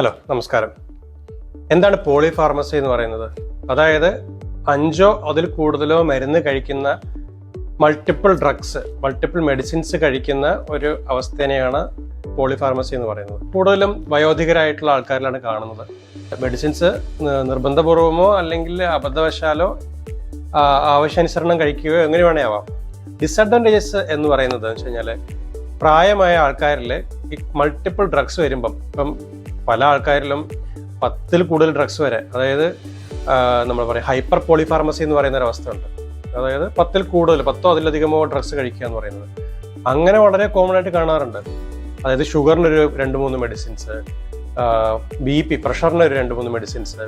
Hello നമസ്കാരം. എന്താണ് polypharmacy എന്ന് പറയുന്നത്? അതായത് അഞ്ചോ അതിൽ കൂടുതലോ മരുന്ന് കഴിക്കുന്ന മൾട്ടിപ്പിൾ ഡ്രഗ്സ് മൾട്ടിപ്പിൾ മെഡിസിൻസ് കഴിക്കുന്ന ഒരു അവസ്ഥേനെയാണ് പോളി ഫാർമസി എന്ന് പറയുന്നത്. കൂടുതലും വയോധികരായിട്ടുള്ള ആൾക്കാരിലാണ് കാണുന്നത്. മെഡിസിൻസ് നിർബന്ധപൂർവമോ അല്ലെങ്കിൽ അബദ്ധവശാലോ ആവശ്യാനുസരണം കഴിക്കുകയോ എങ്ങനെ വേണേ ആവാം. ഡിസഡ്വാന്റേജസ് എന്ന് പറയുന്നത് വെച്ച് കഴിഞ്ഞാൽ പ്രായമായ ആൾക്കാരിൽ ഈ മൾട്ടിപ്പിൾ ഡ്രഗ്സ് വരുമ്പം ഇപ്പം പല ആൾക്കാരിലും പത്തിൽ കൂടുതൽ ഡ്രഗ്സ് വരെ അതായത് നമ്മൾ പറയും ഹൈപ്പർ പോളിഫാർമസി എന്ന് പറയുന്ന ഒരു അവസ്ഥയുണ്ട് അതായത് പത്തിൽ കൂടുതൽ പത്തോ അതിലധികമോ ഡ്രഗ്സ് കഴിക്കുക എന്ന് പറയുന്നത്. അങ്ങനെ വളരെ കോമൺ ആയിട്ട് കാണാറുണ്ട്. അതായത് ഷുഗറിനൊരു രണ്ട് മൂന്ന് മെഡിസിൻസ് ബി പി പ്രഷറിന് ഒരു രണ്ട് മൂന്ന് മെഡിസിൻസ്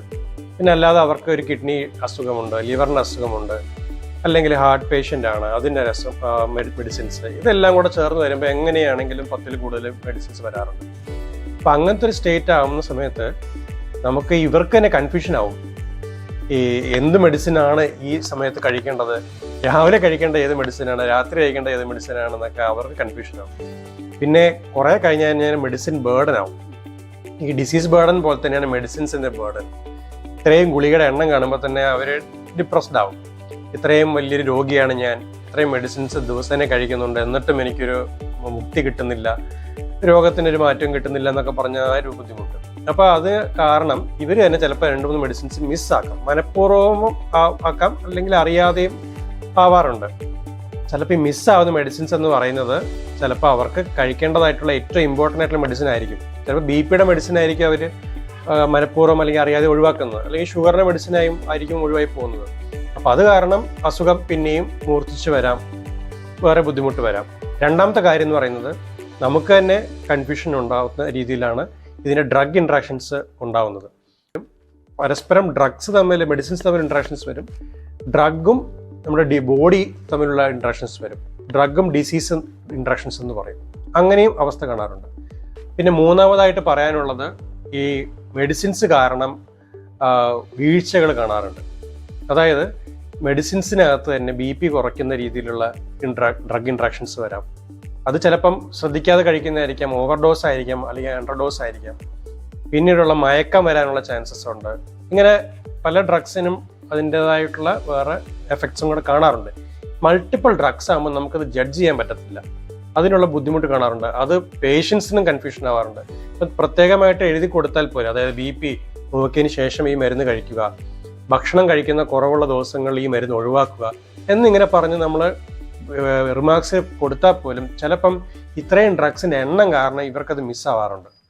പിന്നെ അല്ലാതെ അവർക്ക് ഒരു കിഡ്നി അസുഖമുണ്ട് ലിവറിന് അസുഖമുണ്ട് അല്ലെങ്കിൽ ഹാർട്ട് പേഷ്യന്റ് ആണ് അതിന്റെ രസം മെഡിസിൻസ് ഇതെല്ലാം കൂടെ ചേർന്ന് വരുമ്പോൾ എങ്ങനെയാണെങ്കിലും പത്തിൽ കൂടുതൽ മെഡിസിൻസ് വരാറുണ്ട്. അപ്പം അങ്ങനത്തെ ഒരു സ്റ്റേറ്റ് ആവുന്ന സമയത്ത് നമുക്ക് ഇവർക്ക് തന്നെ കൺഫ്യൂഷൻ ആവും. ഈ എന്ത് മെഡിസിൻ ആണ് ഈ സമയത്ത് കഴിക്കേണ്ടത്? രാവിലെ കഴിക്കേണ്ട ഏത് മെഡിസിനാണ് രാത്രി കഴിക്കേണ്ട ഏത് മെഡിസിൻ ആണെന്നൊക്കെ അവർക്ക് കൺഫ്യൂഷൻ ആവും. പിന്നെ കുറേ കഴിഞ്ഞ് കഴിഞ്ഞാൽ മെഡിസിൻ ബേർഡൻ ആവും. ഈ ഡിസീസ് ബേർഡൻ പോലെ തന്നെയാണ് മെഡിസിൻസിന്റെ ബേർഡൻ ഇത്രയും ഗുളികയുടെ എണ്ണം കാണുമ്പോൾ തന്നെ അവർ ഡിപ്രസ്ഡ് ആവും. ഇത്രയും വലിയൊരു രോഗിയാണ് ഞാൻ. ഇത്രയും മെഡിസിൻസ് ദിവസേന കഴിക്കുന്നുണ്ട്. എന്നിട്ടും എനിക്കൊരു മുക്തി കിട്ടുന്നില്ല. രോഗത്തിനൊരു മാറ്റം കിട്ടുന്നില്ല എന്നൊക്കെ പറഞ്ഞ ആ ഒരു ബുദ്ധിമുട്ട്. അപ്പൊ അത് കാരണം ഇവർ തന്നെ ചിലപ്പോൾ രണ്ട് മൂന്ന് മെഡിസിൻസ് മിസ്സാക്കാം മനഃപൂർവം ആക്കാം. അല്ലെങ്കിൽ അറിയാതെയും ആവാറുണ്ട്. ചിലപ്പോൾ ഈ മിസ്സാവുന്ന മെഡിസിൻസ് എന്ന് പറയുന്നത് ചിലപ്പോൾ അവർക്ക് കഴിക്കേണ്ടതായിട്ടുള്ള ഏറ്റവും ഇമ്പോർട്ടന്റ് ആയിട്ടുള്ള മെഡിസിൻ ആയിരിക്കും. ചിലപ്പോൾ ബി പിയുടെ മെഡിസിൻ ആയിരിക്കും അവർ മനഃപൂർവം അല്ലെങ്കിൽ അറിയാതെ ഒഴിവാക്കുന്നത്. അല്ലെങ്കിൽ ഷുഗറിന്റെ മെഡിസിനായും ആയിരിക്കും ഒഴിവായി പോകുന്നത്. അപ്പോൾ അത് കാരണം അസുഖം പിന്നെയും മൂർച്ഛിച്ച് വരാം. വേറെ ബുദ്ധിമുട്ട് വരാം. രണ്ടാമത്തെ കാര്യം എന്ന് പറയുന്നത് നമുക്ക് തന്നെ കൺഫ്യൂഷൻ ഉണ്ടാകുന്ന രീതിയിലാണ് ഇതിന്റെ ഡ്രഗ് ഇൻട്രാക്ഷൻസ് ഉണ്ടാവുന്നത്. പരസ്പരം ഡ്രഗ്സ് തമ്മിൽ മെഡിസിൻസ് തമ്മിൽ ഇൻട്രാക്ഷൻസ് വരും. ഡ്രഗും നമ്മുടെ ഡി ബോഡി തമ്മിലുള്ള ഇൻട്രാക്ഷൻസ് വരും. ഡ്രഗും ഡിസീസ് ഇൻട്രാക്ഷൻസ് എന്ന് പറയും. അങ്ങനെയും അവസ്ഥ കാണാറുണ്ട്. പിന്നെ മൂന്നാമതായിട്ട് പറയാനുള്ളത് ഈ മെഡിസിൻസ് കാരണം വീഴ്ചകൾ കാണാറുണ്ട്. അതായത് മെഡിസിൻസിനകത്ത് തന്നെ ബി പി കുറയ്ക്കുന്ന രീതിയിലുള്ള ഇൻട്രാ ഡ്രഗ് ഇൻട്രാക്ഷൻസ് വരാം. അത് ചിലപ്പം ശ്രദ്ധിക്കാതെ കഴിക്കുന്നതായിരിക്കാം ഓവർഡോസ് ആയിരിക്കാം അല്ലെങ്കിൽ അണ്ടർഡോസ് ആയിരിക്കാം. പിന്നീടുള്ള മയക്കം വരാനുള്ള ചാൻസസ് ഉണ്ട്. ഇങ്ങനെ പല ഡ്രഗ്സിനും അതിന്റെതായിട്ടുള്ള വേറെ എഫക്ട്സും കൂടെ കാണാറുണ്ട്. മൾട്ടിപ്പിൾ ഡ്രഗ്സ് ആകുമ്പോൾ നമുക്കത് ജഡ്ജ് ചെയ്യാൻ പറ്റത്തില്ല. അതിനുള്ള ബുദ്ധിമുട്ട് കാണാറുണ്ട്. അത് പേഷ്യൻസിനും കൺഫ്യൂഷൻ ആവാറുണ്ട്. പ്രത്യേകമായിട്ട് എഴുതി കൊടുത്താൽ പോലും അതായത് ബി പി നോക്കിയതിന് ശേഷം ഈ മരുന്ന് കഴിക്കുക ഭക്ഷണം കഴിക്കുന്ന കുറവുള്ള ദിവസങ്ങളിൽ ഈ മരുന്ന് ഒഴിവാക്കുക എന്നിങ്ങനെ പറഞ്ഞ് നമ്മൾ റിമാർക്സ് കൊടുത്താൽ പോലും ചിലപ്പം ഇത്രയും ഡ്രഗ്സിന്റെ എണ്ണം കാരണം ഇവർക്കത് മിസ്സാവാറുണ്ട്